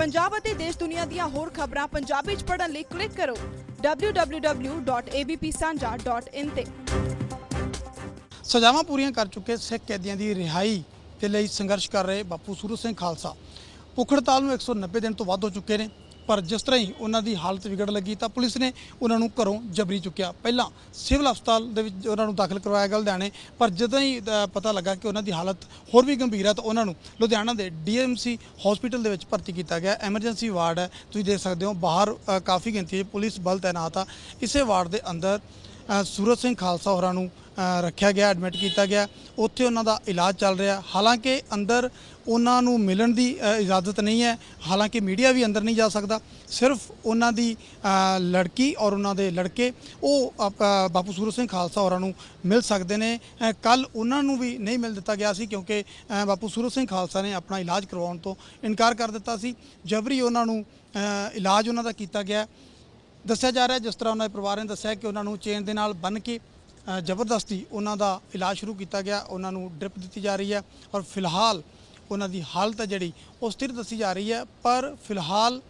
ਪੰਜਾਬ ਅਤੇ ਦੇਸ਼ ਦੁਨੀਆ ਦੀਆਂ ਹੋਰ ਖਬਰਾਂ ਪੰਜਾਬੀ ਚ ਪੜ੍ਹਨ ਲਈ ਕਲਿੱਕ ਕਰੋ www.abpsanja.in ਤੇ। ਸਜ਼ਾਵਾਂ ਪੂਰੀਆਂ ਕਰ ਚੁੱਕੇ ਸਿੱਖ ਕੈਦੀਆਂ ਦੀ ਰਿਹਾਈ ਦੇ ਲਈ ਸੰਘਰਸ਼ ਕਰ ਰਹੇ ਬਾਪੂ ਸੂਰਜ ਸਿੰਘ ਖਾਲਸਾ। ਭੁੱਖ ਹੜਤਾਲ ਨੂੰ 190 ਦਿਨ ਤੋਂ ਵੱਧ ਹੋ ਚੁੱਕੇ ਨੇ। ਪਰ ਜਿਸ ਤਰ੍ਹਾਂ ਹੀ ਉਹਨਾਂ ਦੀ ਹਾਲਤ ਵਿਗੜ ਲੱਗੀ ਤਾਂ ਪੁਲਿਸ ਨੇ ਉਹਨਾਂ ਨੂੰ ਘਰੋਂ ਜਬਰੀ ਚੁੱਕਿਆ। ਪਹਿਲਾਂ ਸਿਵਲ ਹਸਪਤਾਲ ਦੇ ਵਿੱਚ ਉਹਨਾਂ ਨੂੰ ਦਾਖਲ ਕਰਵਾਇਆ ਗਿਆ ਲੁਧਿਆਣੇ, ਪਰ ਜਦੋਂ ਹੀ ਪਤਾ ਲੱਗਾ ਕਿ ਉਹਨਾਂ ਦੀ ਹਾਲਤ ਹੋਰ ਵੀ ਗੰਭੀਰ ਹੈ ਤਾਂ ਉਹਨਾਂ ਨੂੰ ਲੁਧਿਆਣਾ ਦੇ ਡੀਐਮਸੀ ਹਸਪੀਟਲ ਦੇ ਵਿੱਚ ਭਰਤੀ ਕੀਤਾ ਗਿਆ। ਐਮਰਜੈਂਸੀ ਵਾਰਡ ਹੈ, ਤੁਸੀਂ ਦੇਖ ਸਕਦੇ ਹੋ, ਬਾਹਰ ਕਾਫੀ ਗਿਣਤੀ ਵਿੱਚ ਪੁਲਿਸ ਬਲ ਤਾਇਨਾਤ ਆ। ਇਸੇ ਵਾਰਡ ਦੇ ਅੰਦਰ ਸੂਰਜ ਸਿੰਘ ਖਾਲਸਾ ਹੋਰਾਂ ਨੂੰ ਰੱਖਿਆ ਗਿਆ ਐਡਮਿਟ ਕੀਤਾ ਗਿਆ। ਉੱਥੇ ਉਹਨਾਂ ਦਾ ਇਲਾਜ ਚੱਲ ਰਿਹਾ। ਹਾਲਾਂਕਿ ਅੰਦਰ ਉਹਨਾਂ ਨੂੰ ਮਿਲਣ ਦੀ ਇਜਾਜ਼ਤ ਨਹੀਂ ਹੈ। ਹਾਲਾਂਕਿ ਮੀਡੀਆ ਵੀ ਅੰਦਰ ਨਹੀਂ ਜਾ ਸਕਦਾ। ਸਿਰਫ ਉਹਨਾਂ ਦੀ ਲੜਕੀ ਔਰ ਉਹਨਾਂ ਦੇ ਲੜਕੇ, ਉਹ ਬਾਪੂ ਸੂਰਜ ਸਿੰਘ ਖਾਲਸਾ ਹੋਰਾਂ ਨੂੰ ਮਿਲ ਸਕਦੇ ਨੇ। ਕੱਲ ਉਹਨਾਂ ਨੂੰ ਵੀ ਨਹੀਂ ਮਿਲ ਦਿੱਤਾ ਗਿਆ ਸੀ ਕਿਉਂਕਿ ਬਾਪੂ ਸੂਰਜ ਸਿੰਘ ਖਾਲਸਾ ਨੇ ਆਪਣਾ ਇਲਾਜ ਕਰਵਾਉਣ ਤੋਂ ਇਨਕਾਰ ਕਰ ਦਿੱਤਾ ਸੀ। ਜਬਰੀ ਉਹਨਾਂ ਨੂੰ ਇਲਾਜ ਉਹਨਾਂ ਦਾ ਕੀਤਾ ਗਿਆ। ਦੱਸਿਆ ਜਾ ਰਿਹਾ, ਜਿਸ ਤਰ੍ਹਾਂ ਉਹਨਾਂ ਦੇ ਪਰਿਵਾਰ ਨੇ ਦੱਸਿਆ ਕਿ ਉਹਨਾਂ ਨੂੰ ਚੇਨ ਦੇ ਨਾਲ ਬੰਨ੍ਹ ਕੇ ਜ਼ਬਰਦਸਤੀ ਉਹਨਾਂ ਦਾ ਇਲਾਜ ਸ਼ੁਰੂ ਕੀਤਾ ਗਿਆ, ਉਹਨਾਂ ਨੂੰ ਡ੍ਰਿਪ ਦਿੱਤੀ ਜਾ ਰਹੀ ਹੈ ਔਰ ਫਿਲਹਾਲ ਉਹਨਾਂ ਦੀ ਹਾਲਤ ਹੈ ਜਿਹੜੀ, ਉਹ ਸਥਿਰ ਦੱਸੀ ਜਾ ਰਹੀ ਹੈ। ਪਰ ਫਿਲਹਾਲ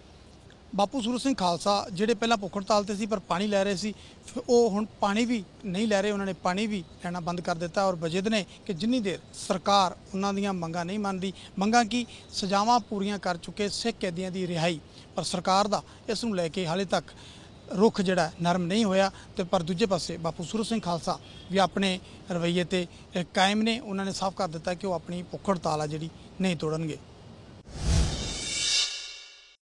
ਬਾਪੂ ਸੂਰਤ ਸਿੰਘ ਖਾਲਸਾ ਜਿਹੜੇ ਪਹਿਲਾਂ ਭੁੱਖ ਹੜਤਾਲ ਤੇ ਸੀ ਪਰ ਪਾਣੀ ਲੈ ਰਹੇ ਸੀ, ਫਿਰ ਉਹ ਹੁਣ ਪਾਣੀ ਵੀ ਨਹੀਂ ਲੈ ਰਹੇ, ਉਹਨਾਂ ਨੇ ਪਾਣੀ ਵੀ ਲੈਣਾ ਬੰਦ ਕਰ ਦਿੱਤਾ ਔਰ ਵਜਿਦ ਨੇ ਕਿ ਜਿੰਨੀ ਦੇਰ ਸਰਕਾਰ ਉਹਨਾਂ ਦੀਆਂ ਮੰਗਾਂ ਨਹੀਂ ਮੰਨਦੀ, ਮੰਗਾਂ ਕੀ ਸਜ਼ਾਵਾਂ ਪੂਰੀਆਂ ਕਰ ਚੁੱਕੇ ਸਿੱਖ ਕੈਦੀਆਂ ਦੀ ਰਿਹਾਈ, ਪਰ ਸਰਕਾਰ ਦਾ ਇਸ ਨੂੰ ਲੈ ਕੇ ਹਾਲੇ ਤੱਕ ਰੁਖ ਜਿਹੜਾ ਨਰਮ ਨਹੀਂ ਹੋਇਆ ਤੇ ਪਰ ਦੂਜੇ ਪਾਸੇ ਬਾਪੂ ਸੂਰਜ ਸਿੰਘ ਖਾਲਸਾ ਵੀ ਆਪਣੇ ਰਵੱਈਏ ਤੇ ਕਾਇਮ ਨੇ। ਉਹਨਾਂ ਨੇ ਸਾਫ਼ ਕਰ ਦਿੱਤਾ ਕਿ ਉਹ ਆਪਣੀ ਭੁੱਖ ਹੜਤਾਲ ਆ ਜਿਹੜੀ ਨਹੀਂ ਤੋੜਨਗੇ।